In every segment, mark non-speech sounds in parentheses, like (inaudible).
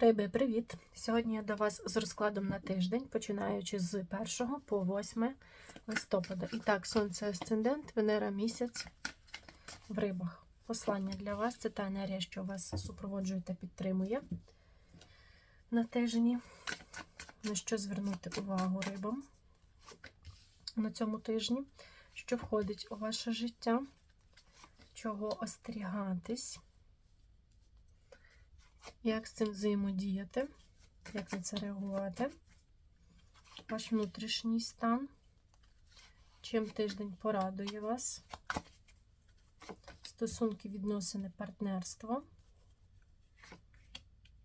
Риби, привіт! Сьогодні я до вас з розкладом на тиждень, починаючи з 1 по 8 листопада. І так, сонце асцендент, Венера місяць в рибах. Послання для вас це та енергія, що вас супроводжує та підтримує на тижні. На що звернути увагу рибам на цьому тижні, що входить у ваше життя, чого остерігатись. Як з цим взаємодіяти, як на це реагувати, ваш внутрішній стан, чим тиждень порадує вас, стосунки, відносини, партнерство,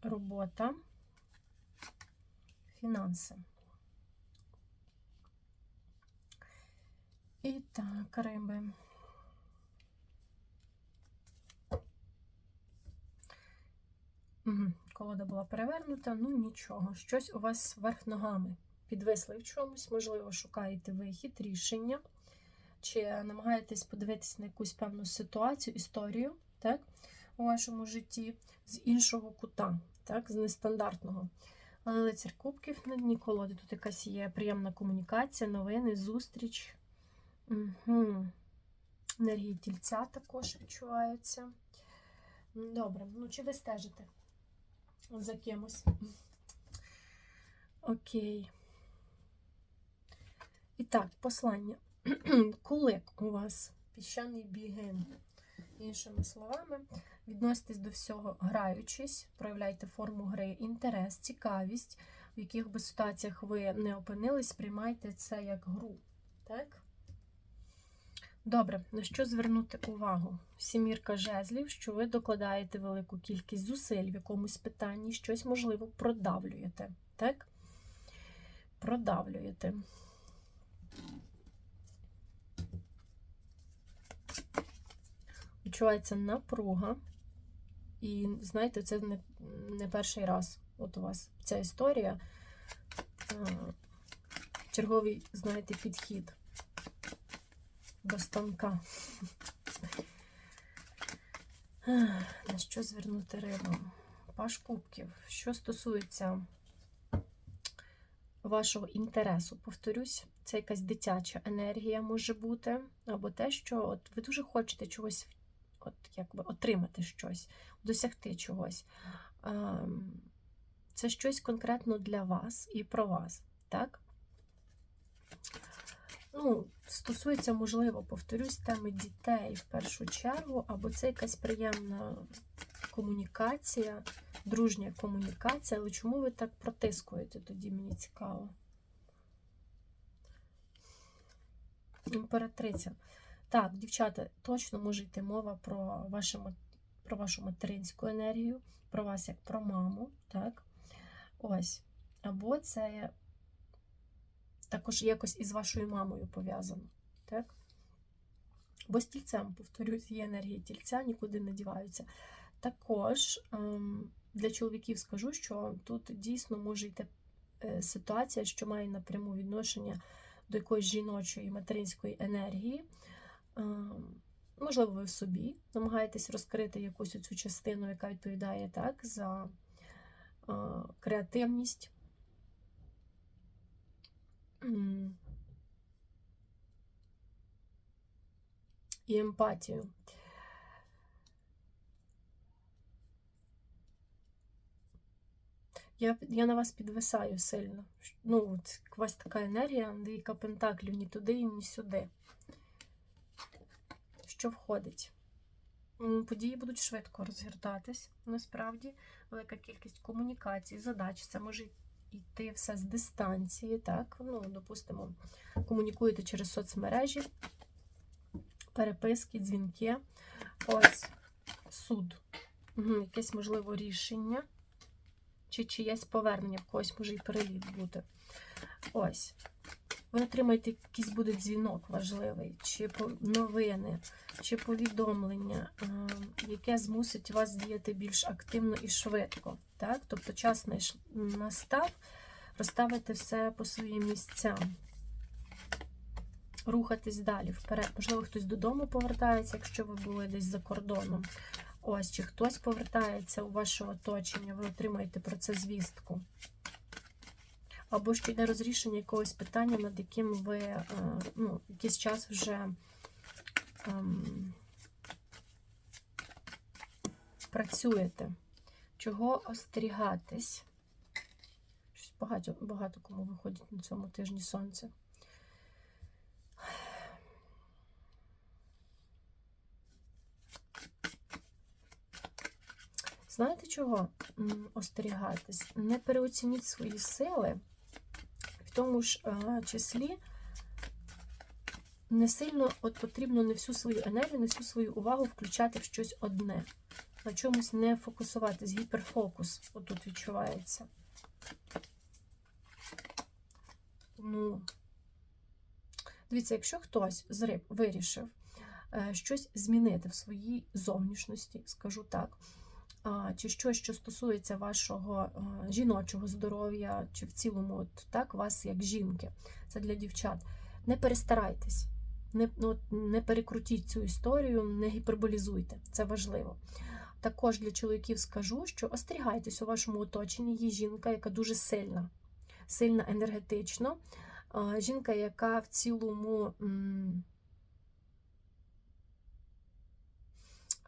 робота, фінанси. І так, риби. Колода була перевернута, ну нічого. Щось у вас верх ногами. Підвисли в чомусь, можливо, шукаєте вихід, рішення, чи намагаєтесь подивитися на якусь певну ситуацію, історію так, у вашому житті з іншого кута, так, з нестандартного. Але лицар кубків на дні колоди. Тут якась є приємна комунікація, новини, зустріч. Угу. Енергії тільця також відчуваються. Добре, ну чи ви стежите? За кимось. Окей. І так, послання. (clears throat) Кулик у вас піщаний бігин. Іншими словами, відноситесь до всього граючись, проявляйте форму гри, інтерес, цікавість, в яких би ситуаціях ви не опинились, сприймайте це як гру. Так? Добре, на що звернути увагу? Сімірка жезлів, що ви докладаєте велику кількість зусиль в якомусь питанні, щось, можливо, продавлюєте. Так? Продавлюєте. Відчувається напруга. І, знаєте, це не, не перший раз. От у вас ця історія. Черговий, знаєте, підхід до станка. На що звернути рибам? Паш кубків. Що стосується вашого інтересу, повторюсь, це якась дитяча енергія може бути, або те, що от ви дуже хочете чогось от, якби, отримати щось, досягти чогось. Це щось конкретно для вас і про вас, так? Ну, стосується, можливо, повторюсь, теми дітей в першу чергу, або це якась приємна комунікація, дружня комунікація, але чому ви так протискуєте тоді, мені цікаво. Імператриця. Так, дівчата, точно може йти мова про, вашу, про вашу материнську енергію, про вас як про маму, так? Ось. Або це також якось із вашою мамою пов'язано. Так? Бо з тільцем, повторюсь, є енергія тільця, нікуди не діваються. Також ем, для чоловіків скажу, що тут дійсно може йти е, ситуація, що має напряму відношення до якоїсь жіночої материнської енергії. Ем, можливо, ви в собі намагаєтесь розкрити якусь цю частину, яка відповідає так, за е, креативність, і емпатію. Я я на вас підвисаю сильно. Ну, от, у вас така енергія, двійка пентаклів ні туди, ні сюди. Що входить? Події будуть швидко розгортатись, насправді, велика кількість комунікацій, задач. Це може йти все з дистанції, так? Ну, допустимо, комунікуєте через соцмережі, переписки, дзвінки. Ось суд. Угу, Якесь можливо рішення. Чи чиєсь повернення в когось може і переліт бути. Ось. Ви отримаєте якийсь буде дзвінок важливий, чи новини, чи повідомлення, яке змусить вас діяти більш активно і швидко. Так? Тобто час настав розставити все по своїм місцям, рухатись далі вперед. Можливо, хтось додому повертається, якщо ви були десь за кордоном. Ось, чи хтось повертається у ваше оточення, ви отримаєте про це звістку. Або ж йде розрішення якогось питання, над яким ви е, ну, якийсь час вже ем, працюєте. Чого остерігатись? Щось багато, багато кому виходить на цьому тижні сонце. Знаєте чого остерігатись? Не переоцініть свої сили, в тому ж е, числі не сильно от потрібно не всю свою енергію, не всю свою увагу включати в щось одне. На чомусь не фокусуватись, гіперфокус отут відчувається. Ну, дивіться, якщо хтось з риб вирішив е, щось змінити в своїй зовнішності, скажу так, чи щось, що стосується вашого е, жіночого здоров'я, чи в цілому, от, так, вас як жінки, це для дівчат, не перестарайтесь, не, ну, не перекрутіть цю історію, не гіперболізуйте, це важливо. Також для чоловіків скажу, що остерігайтесь у вашому оточенні є жінка, яка дуже сильна, сильна енергетично. Жінка, яка в цілому.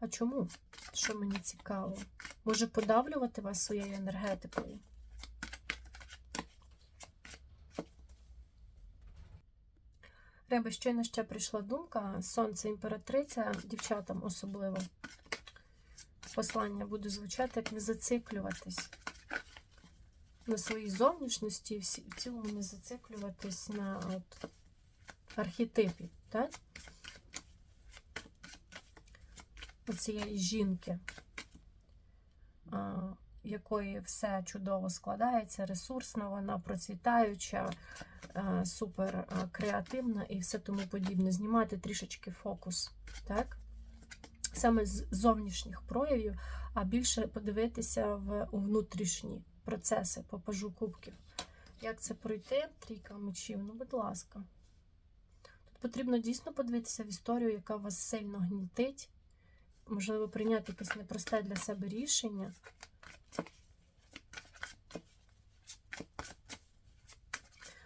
А чому? Що мені цікаво? Може подавлювати вас своєю енергетикою? Риби, щойно ще прийшла думка. Сонце імператриця, дівчатам особливо. Послання буде звучати, як не зациклюватись на своїй зовнішності, в цілому не зациклюватись на от, архетипі, так? Оцієї жінки, якої все чудово складається, ресурсна, вона процвітаюча, а, супер креативна і все тому подібне. Знімати трішечки фокус, так? Саме з зовнішніх проявів, а більше подивитися в внутрішні процеси по пажу кубків. Як це пройти? Трійка мечів, ну, будь ласка. Тут потрібно дійсно подивитися в історію, яка вас сильно гнітить. Можливо, прийняти якесь непросте для себе рішення.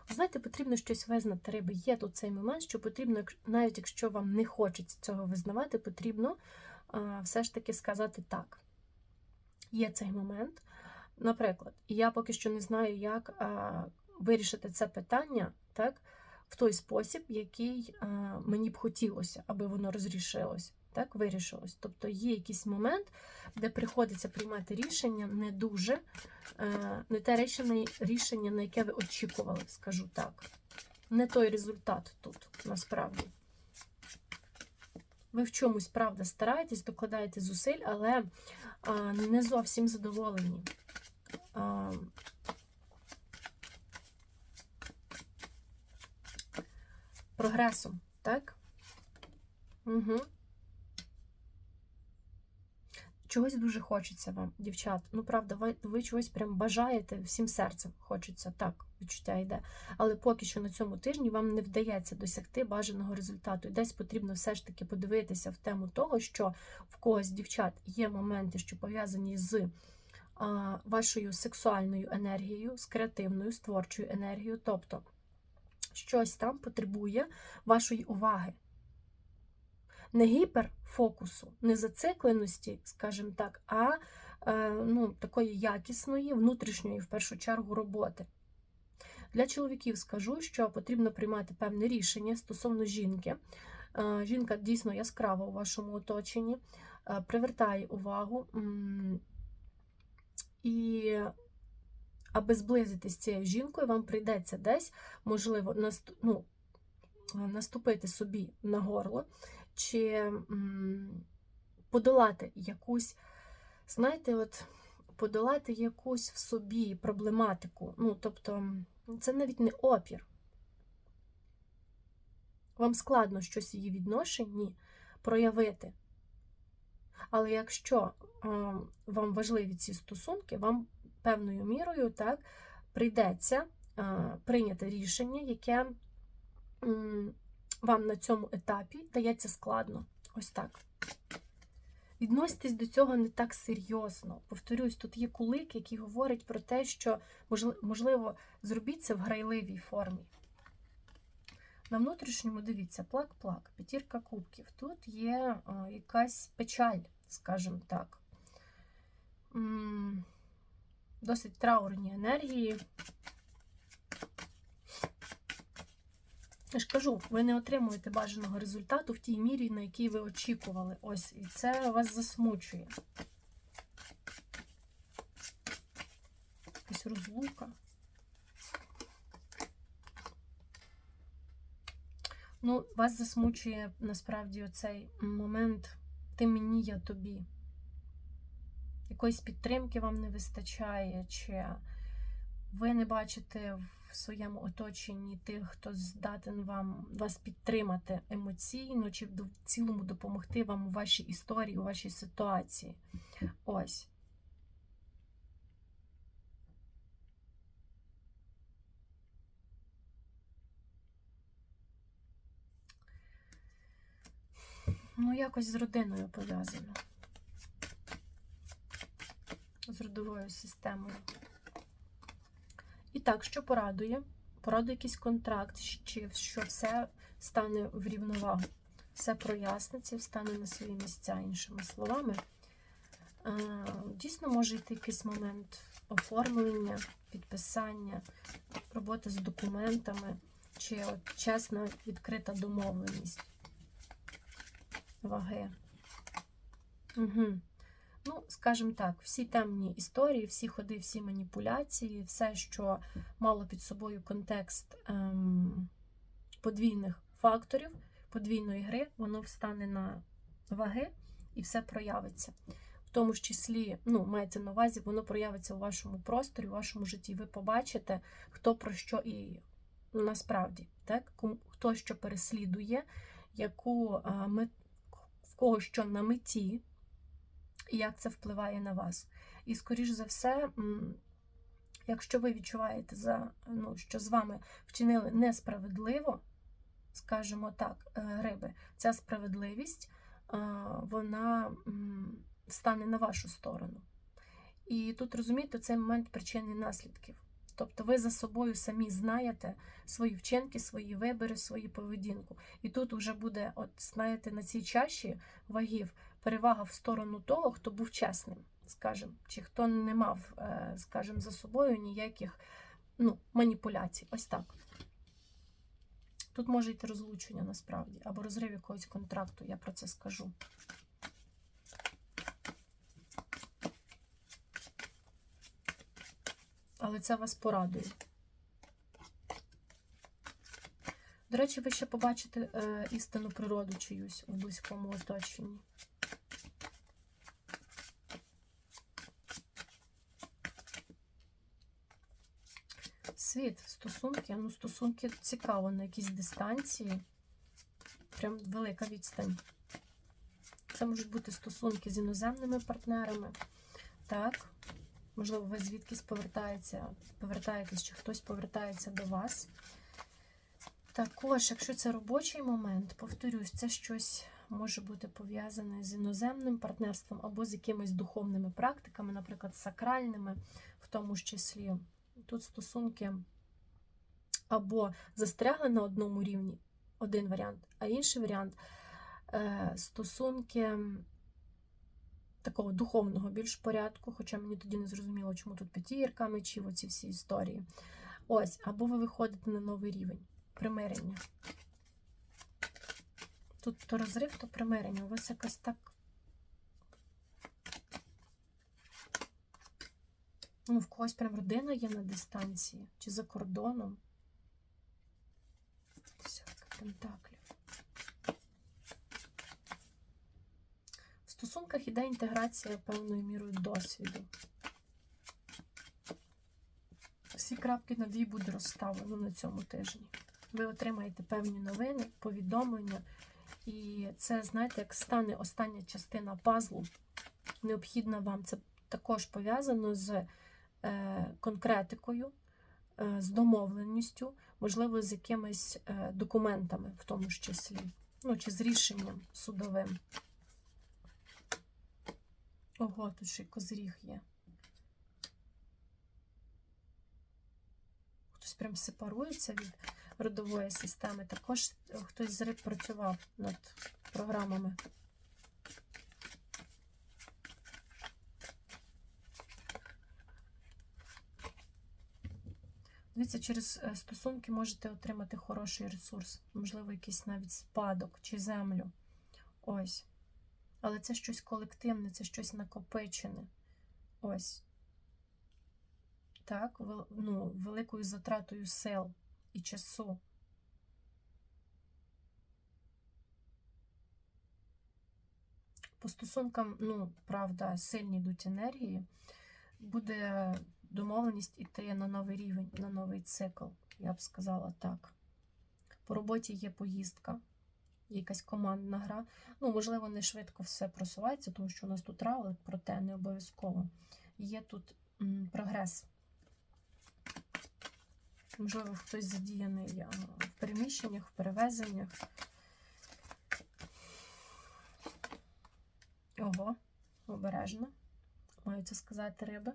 Знаєте, потрібно щось визнати риби. Є тут цей момент, що потрібно, навіть якщо вам не хочеться цього визнавати, потрібно все ж таки сказати так. Є цей момент. Наприклад, я поки що не знаю, як вирішити це питання так, в той спосіб, який мені б хотілося, аби воно розрішилось, так, вирішилось. Тобто є якийсь момент, де приходиться приймати рішення не дуже, е, не те рішення, на яке ви очікували, скажу так. Не той результат тут, насправді. Ви в чомусь, правда, стараєтесь, докладаєте зусиль, але не зовсім задоволені. Прогресом, так? Угу. Чогось дуже хочеться вам, дівчат. Ну, правда, ви, ви чогось прям бажаєте всім серцем хочеться, так, відчуття йде. Але поки що на цьому тижні вам не вдається досягти бажаного результату. І десь потрібно все ж таки подивитися в тему того, що в когось дівчат є моменти, що пов'язані з вашою сексуальною енергією, з креативною, з творчою енергією. Тобто щось там потребує вашої уваги не гіперфокусу, не зацикленості, скажімо так, а е, ну, такої якісної, внутрішньої, в першу чергу, роботи. Для чоловіків скажу, що потрібно приймати певне рішення стосовно жінки. Е, Жінка дійсно яскрава у вашому оточенні, е, привертає увагу. І аби зблизитись з цією жінкою, вам прийдеться десь, можливо, ну, наступити собі на горло чи подолати якусь, знаєте, от подолати якусь в собі проблематику. Ну, тобто, це навіть не опір. Вам складно щось її відношенні проявити. Але якщо вам важливі ці стосунки, вам певною мірою так, прийдеться прийняти рішення, яке вам на цьому етапі дається складно. Ось так. відноситесь до цього не так серйозно. Повторюсь, тут є кулик, який говорить про те, що можливо зробіть це в грайливій формі. На внутрішньому дивіться, плак-плак, п'ятірка кубків. Тут є а, якась печаль, скажімо так. Досить траурні енергії. Я ж кажу, ви не отримуєте бажаного результату в тій мірі, на який ви очікували. Ось, і це вас засмучує. Якась розлука. Ну, вас засмучує насправді оцей момент ти мені, я тобі. Якоїсь підтримки вам не вистачає, чи ви не бачите в своєму оточенні тих, хто здатен вам вас підтримати емоційно, чи в цілому допомогти вам у вашій історії, у вашій ситуації. Ось. Ну, якось з родиною пов'язано. З родовою системою. І так, що порадує? Порадує якийсь контракт, що все стане в рівновагу. Все проясниться, встане на свої місця, іншими словами. Е, Дійсно, може йти якийсь момент оформлення, підписання, роботи з документами, чи от чесна відкрита домовленість ваги. Угу. Ну, скажімо так, всі темні історії, всі ходи, всі маніпуляції, все, що мало під собою контекст ем, подвійних факторів, подвійної гри, воно встане на ваги і все проявиться. В тому ж числі, ну, мається на увазі, воно проявиться у вашому просторі, у вашому житті. Ви побачите, хто про що і насправді, так? Хто що переслідує, яку а, мет... в кого що на меті, і як це впливає на вас. І, скоріш за все, якщо ви відчуваєте, за, ну, що з вами вчинили несправедливо, скажімо так, е, риби, ця справедливість, вона стане на вашу сторону. І тут розумієте, цей момент причин і наслідків. Тобто ви за собою самі знаєте свої вчинки, свої вибори, свою поведінку. І тут вже буде, от знаєте, на цій чаші вагів перевага в сторону того, хто був чесним, скажімо, чи хто не мав, е, скажімо, за собою ніяких ну, маніпуляцій. Ось так. Тут може йти розлучення насправді, або розрив якогось контракту, я про це скажу. Але це вас порадує. До речі, ви ще побачите е, істинну природу чиюсь у близькому оточенні. Світ, стосунки. Ну, стосунки цікаво на якійсь дистанції. Прям велика відстань. Це можуть бути стосунки з іноземними партнерами. Так. Можливо, ви звідкись повертаєтеся, повертаєтесь, чи хтось повертається до вас. Також, якщо це робочий момент, повторюсь, це щось може бути пов'язане з іноземним партнерством або з якимись духовними практиками, наприклад, сакральними, в тому ж числі. Тут стосунки або застрягли на одному рівні, один варіант, а інший варіант е, стосунки такого духовного більш порядку, хоча мені тоді не зрозуміло, чому тут п'ятірка мечів, оці всі історії. Ось, або ви виходите на новий рівень примирення. Тут то розрив, то примирення. У вас якось так. Ну, в когось прям родина є на дистанції чи за кордоном. Десятка пентаклів. В стосунках іде інтеграція певною мірою досвіду. Всі крапки над «і» буде розставлено на цьому тижні. Ви отримаєте певні новини, повідомлення, і це, знаєте, як стане остання частина пазлу, необхідна вам. Це також пов'язано з конкретикою, е, з домовленістю, можливо, з якимись е, документами, в тому ж числі, ну, чи з рішенням судовим. Ого, тут ще й козиріг є. Хтось прям сепарується від родової системи. Також е, хтось працював над програмами. Дивіться, через е, стосунки можете отримати хороший ресурс, можливо, якийсь навіть спадок чи землю. Ось. Але це щось колективне, це щось накопичене. Ось. Так, ну, великою затратою сил і часу. По стосункам, ну, правда, сильні йдуть енергії. Буде домовленість іти на новий рівень, на новий цикл, я б сказала так. По роботі є поїздка, якась командна гра. Ну, можливо, не швидко все просувається, тому що у нас тут равлик, проте не обов'язково. Є тут м, прогрес. Можливо, хтось задіяний в переміщеннях, в перевезеннях. Ого, обережно. Маю сказати риби.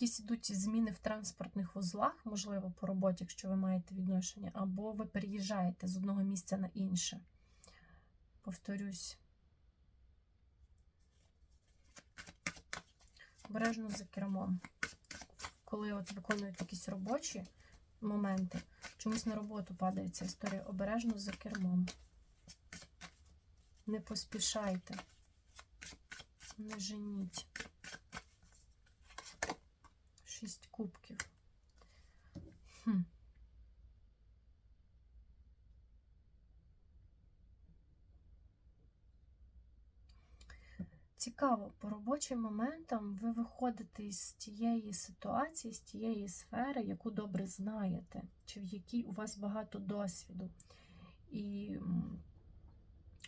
Якісь ідуть зміни в транспортних вузлах, можливо, по роботі, якщо ви маєте відношення, або ви переїжджаєте з одного місця на інше. Повторюсь. Обережно за кермом. Коли от виконують якісь робочі моменти, чомусь на роботу падає ця історія. Обережно за кермом. Не поспішайте. Не женіть. Шість кубків. Хм. Цікаво, по робочим моментам ви виходите із тієї ситуації, з тієї сфери, яку добре знаєте, чи в якій у вас багато досвіду. І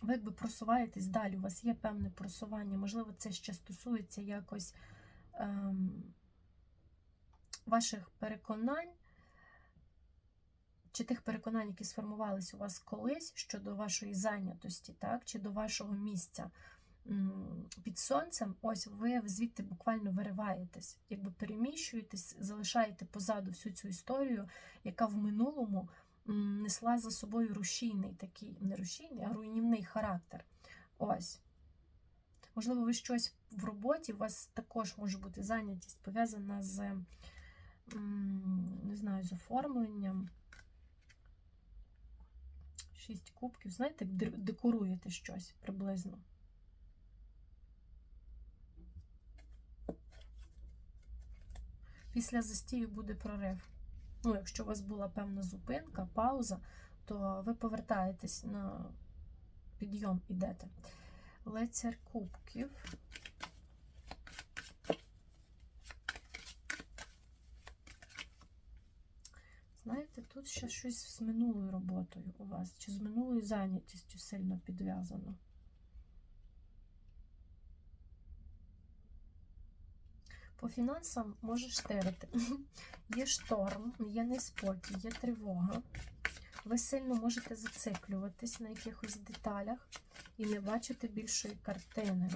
ви якби просуваєтесь далі, у вас є певне просування. Можливо, це ще стосується якось ем, ваших переконань, чи тих переконань, які сформувались у вас колись щодо вашої зайнятості, так, чи до вашого місця під сонцем, ось ви звідти буквально вириваєтесь, якби переміщуєтесь, залишаєте позаду всю цю історію, яка в минулому несла за собою рушійний такий, не рушійний, а руйнівний характер. Ось. Можливо, ви щось в роботі, у вас також може бути зайнятість пов'язана з, не знаю, з оформленням. Шість кубків, знаєте, як декоруєте щось приблизно. Після застію буде прорив. Ну, якщо у вас була певна зупинка, пауза, то ви повертаєтесь на підйом ідете. Лицар кубків. Знаєте, тут ще щось з минулою роботою у вас, чи з минулою зайнятістю сильно підв'язано. По фінансам може штирити. (laughs) Є шторм, є неспокій, є тривога. Ви сильно можете зациклюватись на якихось деталях і не бачити більшої картини.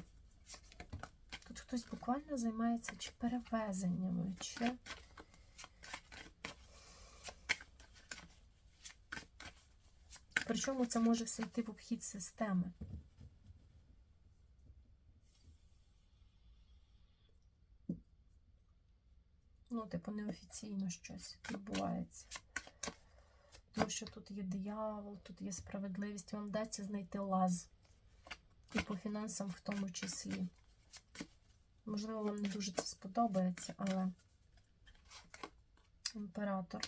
Тут хтось буквально займається чи перевезеннями, чи. Причому це може все йти в обхід системи. Ну, типу, неофіційно щось відбувається. Тому що тут є диявол, тут є справедливість, вам вдасться знайти лаз. І по фінансам в тому числі. Можливо, вам не дуже це сподобається, але імператор.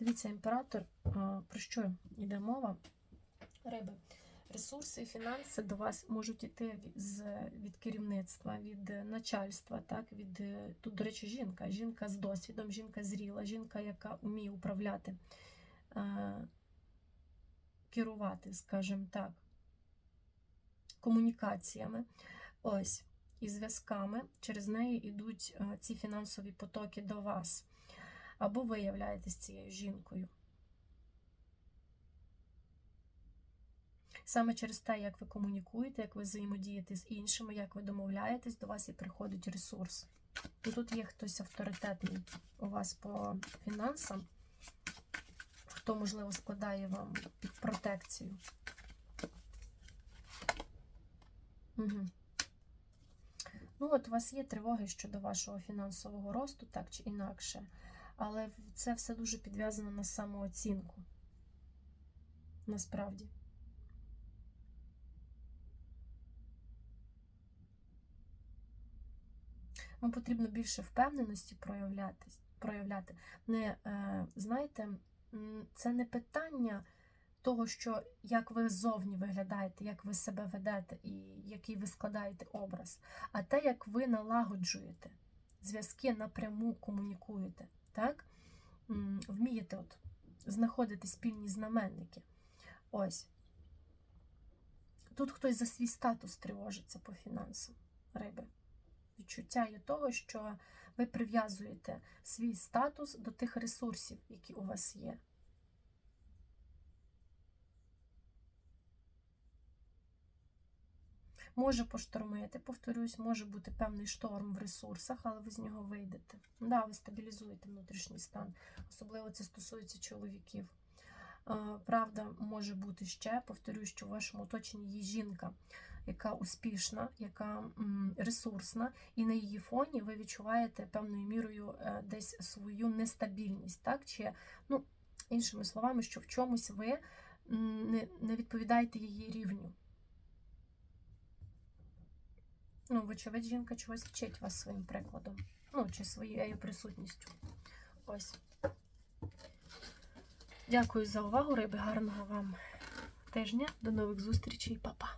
Дивіться, імператор, про що йде мова? Риби. Ресурси і фінанси до вас можуть йти з, від керівництва, від е, начальства, так, від е, тут, до речі, жінка. Жінка з досвідом, жінка зріла, жінка, яка вміє управляти, е, керувати, скажімо так, комунікаціями. Ось, і зв'язками. Через неї йдуть е, ці фінансові потоки до вас. Або ви являєтесь цією жінкою. Саме через те, як ви комунікуєте, як ви взаємодієте з іншими, як ви домовляєтесь, до вас і приходить ресурс. І тут є хтось авторитетний у вас по фінансам, хто, можливо, складає вам під протекцію. Угу. Ну, от у вас є тривоги щодо вашого фінансового росту, так чи інакше. Але це все дуже підв'язано на самооцінку. Насправді. Вам потрібно більше впевненості проявляти. Не, е, знаєте, це не питання того, що як ви ззовні виглядаєте, як ви себе ведете і який ви складаєте образ, а те, як ви налагоджуєте зв'язки напряму комунікуєте, так? Вмієте от знаходити спільні знаменники. Ось. Тут хтось за свій статус тривожиться по фінансам риби. Відчуття є того, що ви прив'язуєте свій статус до тих ресурсів, які у вас є. Може поштормити, повторюсь, може бути певний шторм в ресурсах, але ви з нього вийдете. Да, ви стабілізуєте внутрішній стан. Особливо це стосується чоловіків. Правда, може бути ще, повторюю, що в вашому оточенні є жінка, яка успішна, яка ресурсна, і на її фоні ви відчуваєте певною мірою е, десь свою нестабільність, так? Чи, ну, іншими словами, що в чомусь ви не відповідаєте її рівню. Ну, вочевидь, жінка чогось вчить вас своїм прикладом. Ну, чи своєю присутністю. Ось. Дякую за увагу, риби. Гарного вам тижня. До нових зустрічей, Па-па.